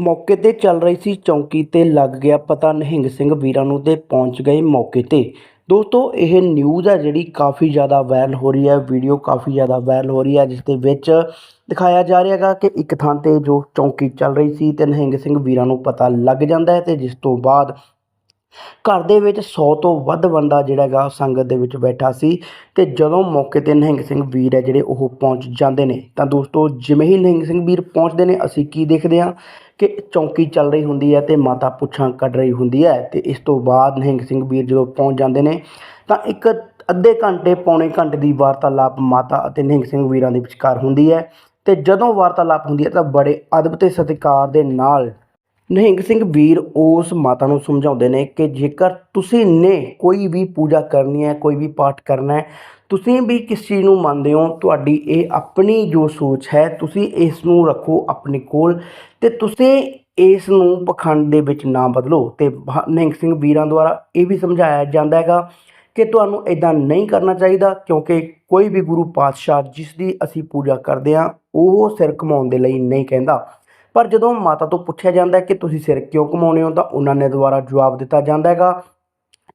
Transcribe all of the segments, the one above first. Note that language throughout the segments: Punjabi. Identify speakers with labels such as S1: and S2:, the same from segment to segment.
S1: ਮੌਕੇ ਤੇ ਚੱਲ ਰਹੀ ਸੀ ਚੌਂਕੀ ਤੇ ਲੱਗ ਗਿਆ ਪਤਾ। ਨਿਹੰਗ ਸਿੰਘ ਵੀਰਾਂ ਨੂੰ ਤੇ ਪਹੁੰਚ ਗਏ ਮੌਕੇ ਤੇ। ਦੋਸਤੋ, ਇਹ ਨਿਊਜ਼ ਹੈ ਜਿਹੜੀ ਕਾਫੀ ਜ਼ਿਆਦਾ ਵਾਇਰਲ ਹੋ ਰਹੀ ਹੈ। ਵੀਡੀਓ ਕਾਫੀ ਜ਼ਿਆਦਾ ਵਾਇਰਲ ਹੋ ਰਹੀ ਹੈ, ਜਿਸ ਦੇ ਵਿੱਚ ਦਿਖਾਇਆ ਜਾ ਰਿਹਾ ਹੈਗਾ ਕਿ ਇੱਕ ਥਾਂ ਤੇ ਜੋ ਚੌਂਕੀ ਚੱਲ ਰਹੀ ਸੀ ਤੇ ਨਿਹੰਗ ਸਿੰਘ ਵੀਰਾਂ ਨੂੰ ਪਤਾ ਲੱਗ ਜਾਂਦਾ ਹੈ ਤੇ ਜਿਸ ਤੋਂ ਬਾਅਦ ਘਰ ਦੇ ਵਿੱਚ 100 ਤੋਂ ਵੱਧ ਬੰਦਾ ਜਿਹੜਾ ਹੈਗਾ ਸੰਗਤ ਦੇ ਵਿੱਚ ਬੈਠਾ ਸੀ ਤੇ ਜਦੋਂ ਮੌਕੇ ਤੇ ਨਿਹੰਗ ਸਿੰਘ ਵੀਰ ਹੈ ਜਿਹੜੇ ਉਹ ਪਹੁੰਚ ਜਾਂਦੇ ਨੇ। ਤਾਂ ਦੋਸਤੋ, ਜਿਵੇਂ ਹੀ ਨਿਹੰਗ ਸਿੰਘ ਵੀਰ ਪਹੁੰਚਦੇ ਨੇ, ਅਸੀਂ ਕੀ ਦੇਖਦੇ ਹਾਂ? ਕਿ ਚੌਂਕੀ ਚੱਲ ਰਹੀ ਹੁੰਦੀ ਹੈ ਤੇ ਮਾਤਾ ਪੁੱਛਾਂ ਕੱਢ ਰਹੀ ਹੁੰਦੀ ਹੈ ਤੇ ਇਸ ਤੋਂ ਬਾਅਦ ਨਿਹੰਗ ਸਿੰਘ ਵੀਰ ਜਦੋਂ ਪਹੁੰਚ ਜਾਂਦੇ ਨੇ ਤਾਂ ਇੱਕ ਅੱਧੇ ਘੰਟੇ, ਪੌਣੇ ਘੰਟੇ ਦੀ ਵਾਰਤਾਲਾਪ ਮਾਤਾ ਅਤੇ ਨਿਹੰਗ ਸਿੰਘ ਵੀਰਾਂ ਦੇ ਵਿਚਕਾਰ ਹੁੰਦੀ ਹੈ ਤੇ ਜਦੋਂ ਵਾਰਤਾਲਾਪ ਹੁੰਦੀ ਹੈ ਤਾਂ ਬੜੇ ਅਦਬ ਤੇ ਸਤਿਕਾਰ ਦੇ ਨਾਲ ਨਿਹੰਗ ਸਿੰਘ ਵੀਰ ਉਸ ਮਾਤਾ ਨੂੰ ਸਮਝਾਉਂਦੇ ਨੇ ਕਿ ਜੇਕਰ ਤੁਸੀਂ ਨੇ ਕੋਈ ਵੀ ਪੂਜਾ ਕਰਨੀ ਹੈ, ਕੋਈ ਵੀ ਪਾਠ ਕਰਨਾ ਹੈ, ਤੁਸੀਂ ਵੀ ਕਿਸ ਚੀਜ਼ ਨੂੰ ਮੰਨਦੇ ਹੋ? ਤੁਹਾਡੀ ਇਹ ਆਪਣੀ ਜੋ ਸੋਚ ਹੈ, ਤੁਸੀਂ ਇਸ ਨੂੰ ਰੱਖੋ ਆਪਣੇ ਕੋਲ ਤੇ ਤੁਸੀਂ ਇਸ ਨੂੰ ਪਖੰਡ ਦੇ ਵਿੱਚ ਨਾ ਬਦਲੋ। ਤੇ ਭ- ਨਿਹੰਗ ਸਿੰਘ ਵੀਰਾਂ ਦੁਆਰਾ ਇਹ ਵੀ ਸਮਝਾਇਆ ਜਾਂਦਾ ਹੈਗਾ ਕਿ ਤੁਹਾਨੂੰ ਇਦਾਂ ਨਹੀਂ ਕਰਨਾ ਚਾਹੀਦਾ ਕਿਉਂਕਿ ਕੋਈ ਵੀ ਗੁਰੂ ਪਾਤਸ਼ਾਹ ਜਿਸ ਦੀ ਅਸੀਂ ਪੂਜਾ ਕਰਦੇ ਹਾਂ, ਉਹ ਸਿਰ ਘਮਾਉਣ ਦੇ ਲਈ ਨਹੀਂ ਕਹਿੰਦਾ। ਪਰ ਜਦੋਂ ਮਾਤਾ ਤੋਂ ਪੁੱਛਿਆ ਜਾਂਦਾ ਕਿ ਤੁਸੀਂ ਸਿਰ ਕਿਉਂ ਘਮਾਉਂਦੇ ਹੋ, ਤਾਂ ਉਹਨਾਂ ਨੇ ਦੁਆਰਾ ਜਵਾਬ ਦਿੱਤਾ ਜਾਂਦਾ ਹੈਗਾ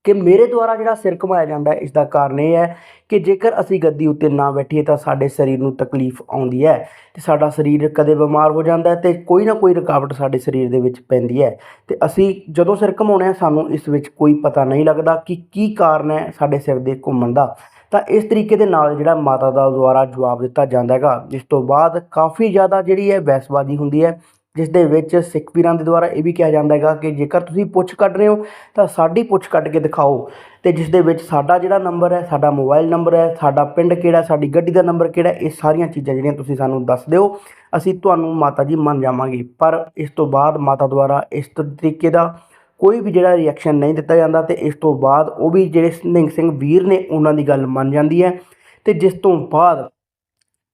S1: ਕਿ ਮੇਰੇ ਦੁਆਰਾ ਜਿਹੜਾ ਸਿਰ ਘੁਮਾਇਆ ਜਾਂਦਾ ਹੈ ਇਸ ਦਾ ਕਾਰਨ ਇਹ ਹੈ ਕਿ ਜੇਕਰ ਅਸੀਂ ਗੱਦੀ ਉੱਤੇ ਨਾ ਬੈਠੀਏ, ਤਾਂ ਸਾਡੇ ਸਰੀਰ ਨੂੰ ਤਕਲੀਫ ਆਉਂਦੀ ਹੈ ਤੇ ਸਾਡਾ ਸਰੀਰ ਕਦੇ ਬਿਮਾਰ ਹੋ ਜਾਂਦਾ ਹੈ ਤੇ ਕੋਈ ਨਾ ਕੋਈ ਰੁਕਾਵਟ ਸਾਡੇ ਸਰੀਰ ਦੇ ਵਿੱਚ ਪੈਂਦੀ ਹੈ ਤੇ ਅਸੀਂ ਜਦੋਂ ਸਿਰ ਘੁਮਾਉਂਦੇ ਹਾਂ, ਸਾਨੂੰ ਇਸ ਵਿੱਚ ਕੋਈ ਪਤਾ ਨਹੀਂ ਲੱਗਦਾ ਕਿ ਕੀ ਕਾਰਨ ਹੈ ਸਾਡੇ ਸਿਰ ਦੇ ਘੁੰਮਣ ਦਾ। ਤਾਂ ਇਸ ਤਰੀਕੇ ਦੇ ਨਾਲ ਜਿਹੜਾ ਮਾਤਾ ਦਾ ਦੁਆਰਾ ਜਵਾਬ ਦਿੱਤਾ ਜਾਂਦਾ ਹੈਗਾ, ਜਿਸ ਤੋਂ ਬਾਅਦ ਕਾਫੀ ਜ਼ਿਆਦਾ ਜਿਹੜੀ ਹੈ ਬਹਿਸਬਾਜ਼ੀ ਹੁੰਦੀ ਹੈ, ਜਿਸ ਦੇ ਵਿੱਚ ਸਿੱਖ ਵੀਰਾਂ ਦੇ ਦੁਆਰਾ ਇਹ ਵੀ ਕਿਹਾ ਜਾਂਦਾ ਹੈਗਾ ਕਿ ਜੇਕਰ ਤੁਸੀਂ ਪੁੱਛ ਕੱਢ ਰਹੇ ਹੋ, ਤਾਂ ਸਾਡੀ ਪੁੱਛ ਕੱਢ ਕੇ ਦਿਖਾਓ ਤੇ ਜਿਸ ਦੇ ਵਿੱਚ ਸਾਡਾ ਜਿਹੜਾ ਨੰਬਰ ਹੈ, ਸਾਡਾ ਮੋਬਾਈਲ ਨੰਬਰ ਹੈ, ਸਾਡਾ ਪਿੰਡ ਕਿਹੜਾ ਸਾਡੀ ਗੱਡੀ ਦਾ ਨੰਬਰ ਕਿਹੜਾ ਇਹ ਸਾਰੀਆਂ ਚੀਜ਼ਾਂ ਜਿਹੜੀਆਂ ਤੁਸੀਂ ਸਾਨੂੰ ਦੱਸ ਦਿਓ, ਅਸੀਂ ਤੁਹਾਨੂੰ ਮਾਤਾ ਜੀ ਮੰਨ ਜਾਵਾਂਗੇ। ਪਰ ਇਸ ਤੋਂ ਬਾਅਦ ਮਾਤਾ ਦੁਆਰਾ ਇਸ ਤਰੀਕੇ ਦਾ ਕੋਈ ਵੀ ਜਿਹੜਾ ਰਿਐਕਸ਼ਨ ਨਹੀਂ ਦਿੱਤਾ ਜਾਂਦਾ ਤੇ ਇਸ ਤੋਂ ਬਾਅਦ ਉਹ ਵੀ ਜਿਹੜੇ ਨਿੰਗ ਸਿੰਘ ਵੀਰ ਨੇ ਉਹਨਾਂ ਦੀ ਗੱਲ ਮੰਨ ਜਾਂਦੀ ਹੈ ਤੇ ਜਿਸ ਤੋਂ ਬਾਅਦ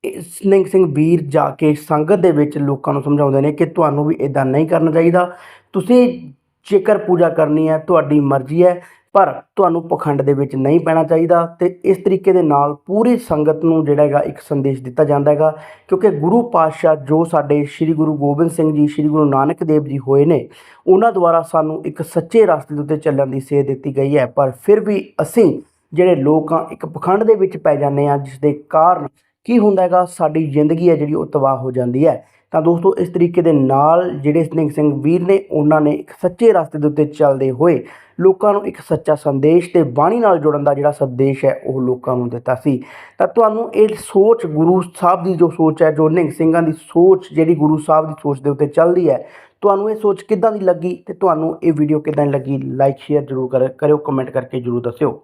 S1: ਇਸ ਨਿਹੰਗ ਸਿੰਘ ਵੀਰ ਜਾ ਕੇ ਸੰਗਤ ਦੇ ਵਿੱਚ ਲੋਕਾਂ ਨੂੰ ਸਮਝਾਉਂਦੇ ਨੇ ਕਿ ਤੁਹਾਨੂੰ ਵੀ ਇਦਾਂ ਨਹੀਂ ਕਰਨਾ ਚਾਹੀਦਾ, ਤੁਸੀਂ ਜੇਕਰ ਪੂਜਾ ਕਰਨੀ ਹੈ, ਤੁਹਾਡੀ ਮਰਜ਼ੀ ਹੈ ਪਰ ਤੁਹਾਨੂੰ ਪਖੰਡ ਦੇ ਵਿੱਚ ਨਹੀਂ ਪੈਣਾ ਚਾਹੀਦਾ ਤੇ ਇਸ ਤਰੀਕੇ ਦੇ ਨਾਲ ਪੂਰੀ ਸੰਗਤ ਨੂੰ ਜਿਹੜਾ ਹੈਗਾ ਇੱਕ ਸੰਦੇਸ਼ ਦਿੱਤਾ ਜਾਂਦਾ ਹੈਗਾ, ਕਿਉਂਕਿ ਗੁਰੂ ਪਾਤਸ਼ਾਹ ਜੋ ਸਾਡੇ ਸ੍ਰੀ ਗੁਰੂ ਗੋਬਿੰਦ ਸਿੰਘ ਜੀ, ਸ੍ਰੀ ਗੁਰੂ ਨਾਨਕ ਦੇਵ ਜੀ ਹੋਏ ਨੇ, ਉਹਨਾਂ ਦੁਆਰਾ ਸਾਨੂੰ ਇੱਕ ਸੱਚੇ ਰਸਤੇ ਦੇ ਉੱਤੇ ਚੱਲਣ ਦੀ ਸੇਧ ਦਿੱਤੀ ਗਈ ਹੈ। ਪਰ ਫਿਰ ਵੀ ਅਸੀਂ ਜਿਹੜੇ ਲੋਕ ਆ ਇੱਕ ਪਖੰਡ ਦੇ ਵਿੱਚ ਪੈ ਜਾਂਦੇ ਆ ਜਿਸ ਦੇ ਕਾਰਨ ਕੀ ਹੁੰਦਾ ਹੈਗਾ? ਸਾਡੀ ਜ਼ਿੰਦਗੀ ਹੈ ਜਿਹੜੀ ਉਹ ਤਬਾਹ ਹੋ ਜਾਂਦੀ ਹੈ। ਤਾਂ ਦੋਸਤੋ, ਇਸ ਤਰੀਕੇ ਦੇ ਨਾਲ ਜਿਹੜੇ ਨਿਹੰਗ ਸਿੰਘ ਵੀਰ ਨੇ, ਉਹਨਾਂ ਨੇ ਇੱਕ ਸੱਚੇ ਰਸਤੇ ਦੇ ਉੱਤੇ ਚੱਲਦੇ ਹੋਏ ਲੋਕਾਂ ਨੂੰ ਇੱਕ ਸੱਚਾ ਸੰਦੇਸ਼ ਤੇ ਬਾਣੀ ਨਾਲ ਜੁੜਨ ਦਾ ਜਿਹੜਾ ਸੰਦੇਸ਼ ਹੈ, ਉਹ ਲੋਕਾਂ ਨੂੰ ਦਿੱਤਾ ਸੀ। ਤਾਂ ਤੁਹਾਨੂੰ ਇਹ ਸੋਚ ਗੁਰੂ ਸਾਹਿਬ ਦੀ ਜੋ ਸੋਚ ਹੈ, ਜੋ ਨਿਹੰਗ ਸਿੰਘਾਂ ਦੀ ਸੋਚ, ਜਿਹੜੀ ਗੁਰੂ ਸਾਹਿਬ ਦੀ ਸੋਚ ਦੇ ਉੱਤੇ ਚੱਲਦੀ ਹੈ, ਤੁਹਾਨੂੰ ਇਹ ਸੋਚ ਕਿੱਦਾਂ ਦੀ ਲੱਗੀ? ਤੇ ਤੁਹਾਨੂੰ ਇਹ ਵੀਡੀਓ ਕਿੱਦਾਂ ਦੀ ਲੱਗੀ? ਲਾਈਕ ਸ਼ੇਅਰ ਜ਼ਰੂਰ ਕਰ- ਕਰਿਓ ਕਮੈਂਟ ਕਰਕੇ ਜ਼ਰੂਰ ਦੱਸਿਓ।